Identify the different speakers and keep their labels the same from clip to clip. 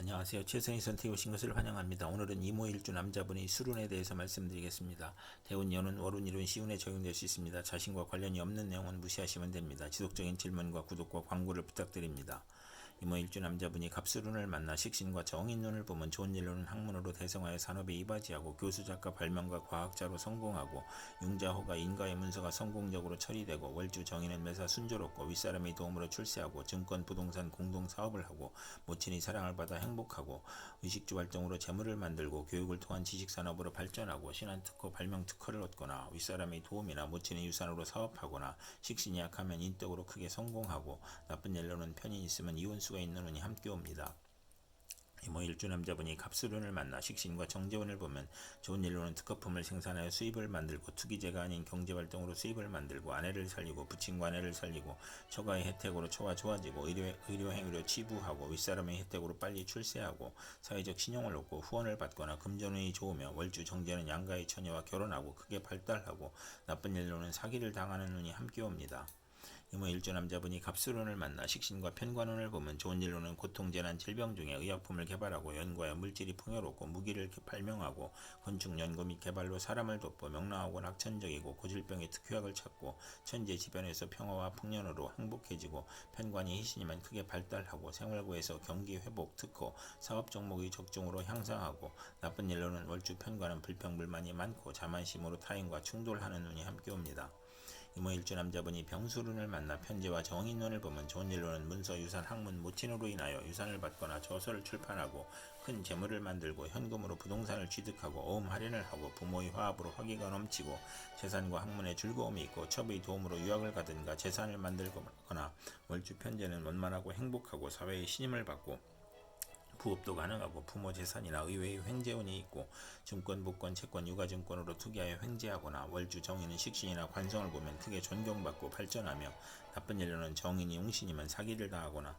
Speaker 1: 안녕하세요. 최선희 선택해 오신 것을 환영합니다. 오늘은 이모일주 남자분의 수론에 대해서 말씀드리겠습니다. 대운, 연운, 월운, 일운, 시운에 적용될 수 있습니다. 자신과 관련이 없는 내용은 무시하시면 됩니다. 지속적인 질문과 구독과 광고를 부탁드립니다. 이모 일주 남자분이 갑수룬을 만나 식신과 정인눈을 보면 좋은 일로는 학문으로 대성하여 산업에 이바지하고 교수, 작가, 발명가, 과학자로 성공하고 융자호가 인가의 문서가 성공적으로 처리되고 월주 정인은 매사 순조롭고 윗사람의 도움으로 출세하고 증권, 부동산, 공동 사업을 하고 모친이 사랑을 받아 행복하고 의식주 활동으로 재물을 만들고 교육을 통한 지식 산업으로 발전하고 신한 특허, 발명 특허를 얻거나 윗사람의 도움이나 모친의 유산으로 사업하거나 식신이 약하면 인덕으로 크게 성공하고 나쁜 일로는 편이 있으면 이혼 수가 있는 운이 함께 옵니다. 이모 일주 남자분이 갑수론을 만나 식신과 정재원을 보면 좋은 일로는 특허품을 생산하여 수입을 만들고 투기제가 아닌 경제활동으로 수입을 만들고 아내를 살리고 부친과 아내를 살리고 처가의 혜택으로 처가 좋아지고 의료, 의료행위로 치부하고 윗사람의 혜택으로 빨리 출세하고 사회적 신용을 얻고 후원을 받거나 금전운이 좋으며 월주 정제는 양가의 처녀와 결혼하고 크게 발달하고 나쁜 일로는 사기를 당하는 운이 함께 옵니다. 이모 일주 남자분이 갑수론을 만나 식신과 편관운을 보면 좋은 일로는 고통, 재난, 질병 중에 의약품을 개발하고 연구하여 물질이 풍요롭고 무기를 발명하고 건축, 연구 및 개발로 사람을 돕고 명랑하고 낙천적이고 고질병의 특효약을 찾고 천재 지변에서 평화와 풍년으로 행복해지고 편관이 희신이면 크게 발달하고 생활고에서 경기 회복, 특허, 사업 종목의 적중으로 향상하고 나쁜 일로는 월주 편관은 불평불만이 많고 자만심으로 타인과 충돌하는 운이 함께 옵니다. 이모 일주 남자분이 병수룬을 만나 편지와 정인론을 보면 일로는 문서, 유산, 학문, 모친으로 인하여 유산을 받거나 저서를 출판하고 큰 재물을 만들고 현금으로 부동산을 취득하고 어음 할인을 하고 부모의 화합으로 화기가 넘치고 재산과 학문에 즐거움이 있고 첩의 도움으로 유학을 가든가 재산을 만들거나 월주 편제는 원만하고 행복하고 사회의 신임을 받고 부업도 가능하고 부모 재산이나 의외의 횡재운이 있고 증권, 복권, 채권, 유가증권으로 투기하여 횡재하거나 월주 정인은 식신이나 관성을 보면 크게 존경받고 발전하며 나쁜 일로는 정인이 용신이면 사기를 당하거나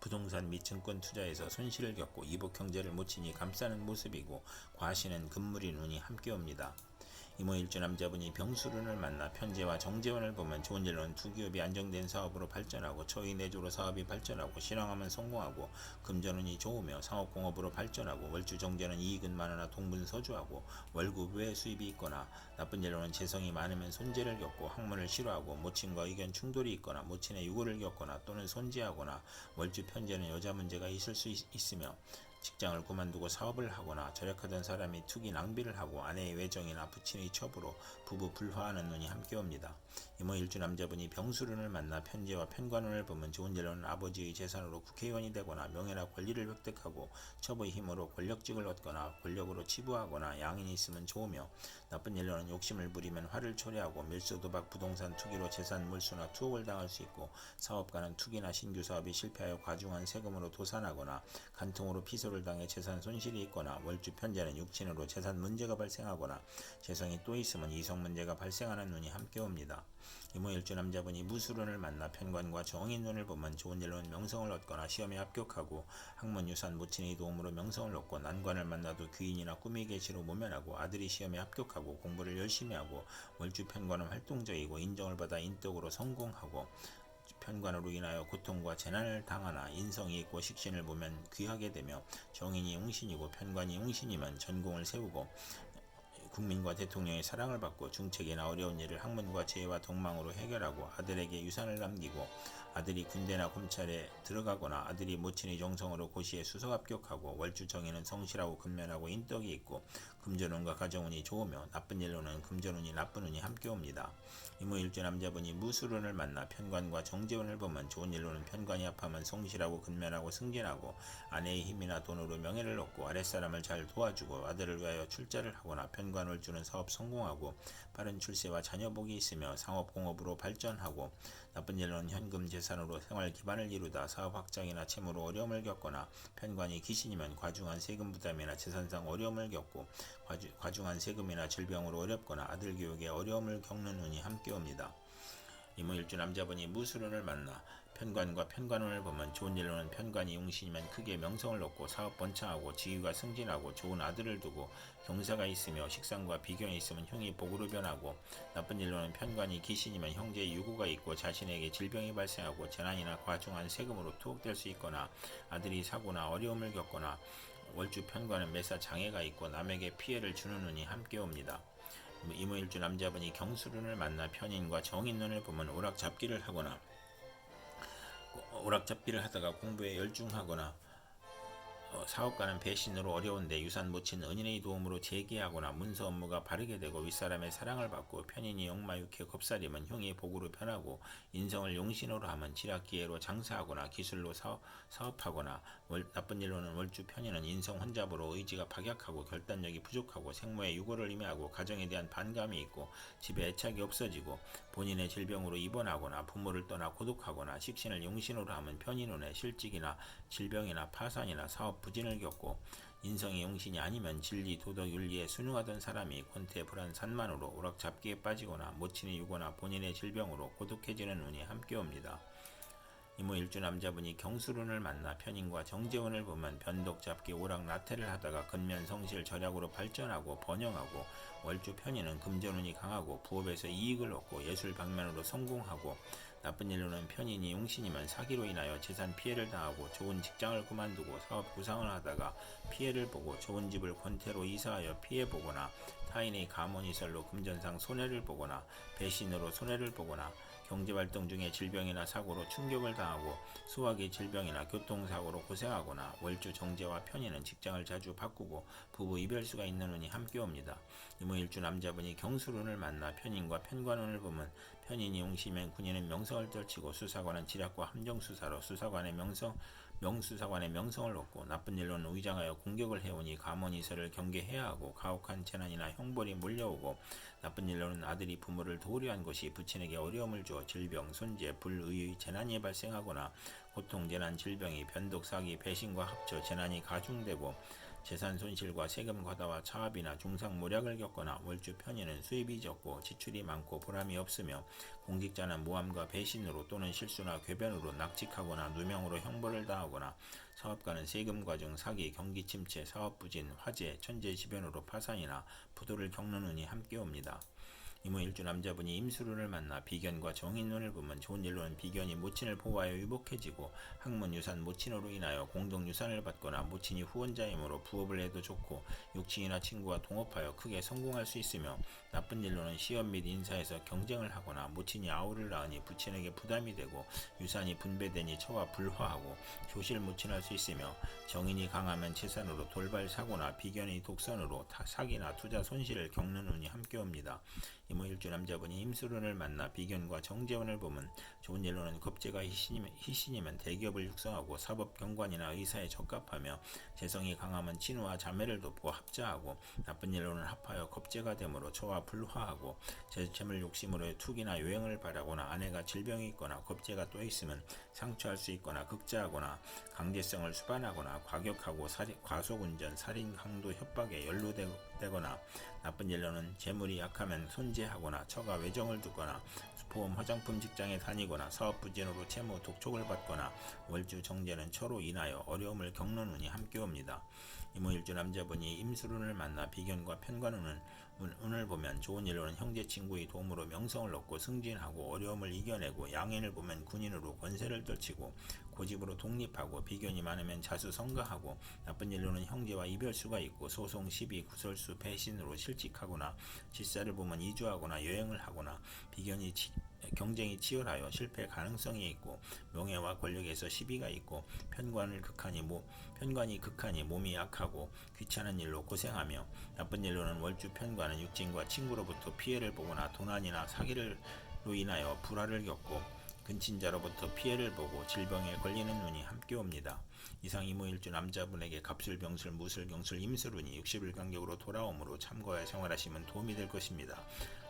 Speaker 1: 부동산 및 증권 투자에서 손실을 겪고 이복 형제를 모친이 감싸는 모습이고 과시는 금물인 운이 함께 옵니다. 이모 일주 남자분이 병수룬을 만나 편제와 정재원을 보면 좋은 일로는 두 기업이 안정된 사업으로 발전하고 초의 내조로 사업이 발전하고 실행하면 성공하고 금전운이 좋으며 상업공업으로 발전하고 월주 정제는 이익은 많으나 동분서주하고 월급 외 수입이 있거나 나쁜 일로는 재성이 많으면 손재를 겪고 학문을 싫어하고 모친과 의견 충돌이 있거나 모친의 유고를 겪거나 또는 손재하거나 월주 편제는 여자 문제가 있을 수 있, 있으며 직장을 그만두고 사업을 하거나 절약하던 사람이 투기 낭비를 하고 아내의 외정이나 부친의 첩으로 부부 불화하는 눈이 함께 옵니다. 이모 일주 남자분이 병수run을 만나 편제와 편관운을 보면 좋은 일로는 아버지의 재산으로 국회의원이 되거나 명예나 권리를 획득하고 첩의 힘으로 권력직을 얻거나 권력으로 치부하거나 양인이 있으면 좋으며 나쁜 일로는 욕심을 부리면 화를 초래하고 밀수 도박 부동산 투기로 재산 몰수나 투옥을 당할 수 있고 사업가는 투기나 신규 사업이 실패하여 과중한 세금으로 도산하거나 간통으로 피소를 당해 재산 손실이 있거나 월주 편제는 육친으로 재산 문제가 발생하거나 재성이 또 있으면 이성 문제가 발생하는 눈이 함께 옵니다. 이모 일주 남자분이 무술운을 만나 편관과 정인운을 보면 좋은 일로는 명성을 얻거나 시험에 합격하고 학문 유산 모친의 도움으로 명성을 얻고 난관을 만나도 귀인이나 꿈의 계시로 모면하고 아들이 시험에 합격하고 공부를 열심히 하고 월주 편관은 활동적이고 인정을 받아 인덕으로 성공하고 편관으로 인하여 고통과 재난을 당하나 인성이 있고 식신을 보면 귀하게 되며 정인이 웅신이고 편관이 웅신이면 전공을 세우고 국민과 대통령의 사랑을 받고 중책이나 어려운 일을 학문과 재해와 동망으로 해결하고 아들에게 유산을 남기고 아들이 군대나 검찰에 들어가거나 아들이 모친의 정성으로 고시에 수석 합격하고 월주 정에는 성실하고 근면하고 인덕이 있고 금전운과 가정운이 좋으며 나쁜 일로는 금전운이 나쁜 운이 함께 옵니다. 이모일주 남자분이 무술운을 만나 편관과 정재운을 보면 좋은 일로는 편관이 합하면 성실하고 근면하고 승진하고 아내의 힘이나 돈으로 명예를 얻고 아랫사람을 잘 도와주고 아들을 위하여 출자를 하거나 편관을 주는 사업 성공하고 빠른 출세와 자녀복이 있으며 상업공업으로 발전하고 나쁜 일로는 현금 재산으로 생활 기반을 이루다 사업 확장이나 채무로 어려움을 겪거나 편관이 귀신이면 과중한 세금 부담이나 재산상 어려움을 겪고 과중한 세금이나 질병으로 어렵거나 아들 교육에 어려움을 겪는 운이 함께 옵니다. 이모 일주 남자분이 무술운을 만나 편관과 편관운을 보면 좋은 일로는 편관이 용신이면 크게 명성을 얻고 사업 번창하고 지위가 승진하고 좋은 아들을 두고 경사가 있으며 식상과 비견이 있으면 형이 복으로 변하고 나쁜 일로는 편관이 기신이면 형제의 유고가 있고 자신에게 질병이 발생하고 재난이나 과중한 세금으로 투옥될 수 있거나 아들이 사고나 어려움을 겪거나 월주 편관은 매사 장애가 있고 남에게 피해를 주는 운이 함께 옵니다. 이모일주 남자분이 경수룬을 만나 편인과 정인눈을 보면 오락잡기를 하거나 오락잡기를 하다가 공부에 열중하거나 어, 사업가는 배신으로 어려운데 유산 못친 은인의 도움으로 재기하거나 문서 업무가 바르게 되고 윗사람의 사랑을 받고 편인이 영마육해 겁살이면 형의 복으로 변하고 인성을 용신으로 하면 지략기회로 장사하거나 기술로 사업, 사업하거나 월, 나쁜 일로는 월주 편인은 인성 혼잡으로 의지가 박약하고 결단력이 부족하고 생모의 유고를 임해하고 가정에 대한 반감이 있고 집에 애착이 없어지고 본인의 질병으로 입원하거나 부모를 떠나 고독하거나 식신을 용신으로 하면 편인운에 실직이나 질병이나 파산이나 사업 부진을 겪고 인성의 용신이 아니면 진리, 도덕, 윤리에 순응하던 사람이 권태, 불안, 산만으로 오락잡기에 빠지거나 모친이 유거나 본인의 질병으로 고독해지는 운이 함께 옵니다. 이모 일주 남자분이 경수론을 만나 편인과 정재원을 보면 변덕 잡기 오락 나태를 하다가 근면 성실 절약으로 발전하고 번영하고 월주 편인은 금전운이 강하고 부업에서 이익을 얻고 예술 방면으로 성공하고 나쁜 일로는 편인이 용신이면 사기로 인하여 재산 피해를 당하고 좋은 직장을 그만두고 사업 구상을 하다가 피해를 보고 좋은 집을 권태로 이사하여 피해 보거나 타인의 가문이설로 금전상 손해를 보거나 배신으로 손해를 보거나 경제활동 중에 질병이나 사고로 충격을 당하고 수학의 질병이나 교통사고로 고생하거나 월주 정제와 편인은 직장을 자주 바꾸고 부부 이별수가 있는 운이 함께 옵니다. 이모일주 남자분이 경수론을 만나 편인과 편관운을 보면 편인이 용시면 군인은 명성을 떨치고 수사관은 지략과 함정수사로 수사관의 명성 명수사관의 명성을 얻고 나쁜 일로는 의장하여 공격을 해오니 가문이설을 경계해야 하고 가혹한 재난이나 형벌이 몰려오고 나쁜 일로는 아들이 부모를 도우려 한 것이 부친에게 어려움을 주어 질병, 손재, 불의, 재난이 발생하거나 고통, 재난, 질병이 변독, 사기, 배신과 합쳐 재난이 가중되고 재산 손실과 세금 과다와 차압이나 중상 모략을 겪거나 월주 편의는 수입이 적고 지출이 많고 보람이 없으며 공직자는 모함과 배신으로 또는 실수나 궤변으로 낙직하거나 누명으로 형벌을 당하거나 사업가는 세금 과중, 사기, 경기 침체, 사업 부진, 화재, 천재지변으로 파산이나 부도를 겪는 운이 함께 옵니다. 이모 일주 남자분이 임수론을 만나 비견과 정인론을 보면 좋은 일로는 비견이 모친을 보호하여 유복해지고 학문 유산 모친으로 인하여 공동 유산을 받거나 모친이 후원자이므로 부업을 해도 좋고 육친이나 친구와 동업하여 크게 성공할 수 있으며 나쁜 일로는 시험 및 인사에서 경쟁을 하거나 모친이 아우를 낳으니 부친에게 부담이 되고 유산이 분배되니 처와 불화하고 교실 모친할 수 있으며 정인이 강하면 재산으로 돌발 사고나 비견의 독선으로 사기나 투자 손실을 겪는 운이 함께 옵니다. 이모 일주 남자분이 임수론을 만나 비견과 정재원을 보면 좋은 일로는 겁재가 희신이면, 희신이면 대기업을 육성하고 사법 경관이나 의사에 적합하며 재성이 강하면 친우와 자매를 돕고 합자하고 나쁜 일로는 합하여 겁재가 되므로 처와 불화하고 재체물 욕심으로 투기나 요행을 바라거나 아내가 질병이 있거나 겁재가 또 있으면 상처할 수 있거나 극자하거나 강제성을 수반하거나 과격하고 살인, 과속운전, 살인, 강도, 협박에 연루되거나 나쁜 일로는 재물이 약하면 손 재하거나 처가 외정을 두거나 보험 화장품 직장에 다니거나 사업 부진으로 채무 독촉을 받거나 월주 정제는 처로 인하여 어려움을 겪는 운이 함께 옵니다. 이모일주 남자분이 임수룬을 만나 비견과 편관운은 운을 보면 좋은 일로는 형제 친구의 도움으로 명성을 얻고 승진하고 어려움을 이겨내고 양인을 보면 군인으로 권세를 떨치고 고집으로 독립하고 비견이 많으면 자수 성가하고 나쁜 일로는 형제와 이별수가 있고 소송 시비 구설수 배신으로 실직하거나 질사를 보면 이주하거나 여행을 하거나 비견이 치, 경쟁이 치열하여 실패 가능성이 있고 명예와 권력에서 시비가 있고 편관을 극하니 모, 편관이 극하니 몸이 약하고 귀찮은 일로 고생하며 나쁜 일로는 월주 편관은 육진과 친구로부터 피해를 보거나 도난이나 사기를 로 인하여 불화를 겪고 근친자로부터 피해를 보고 질병에 걸리는 눈이 함께 옵니다. 이상 이모일주 남자분에게 갑술, 병술, 무술, 경술, 임술운이 60일 간격으로 돌아오므로 참고하여 생활하시면 도움이 될 것입니다.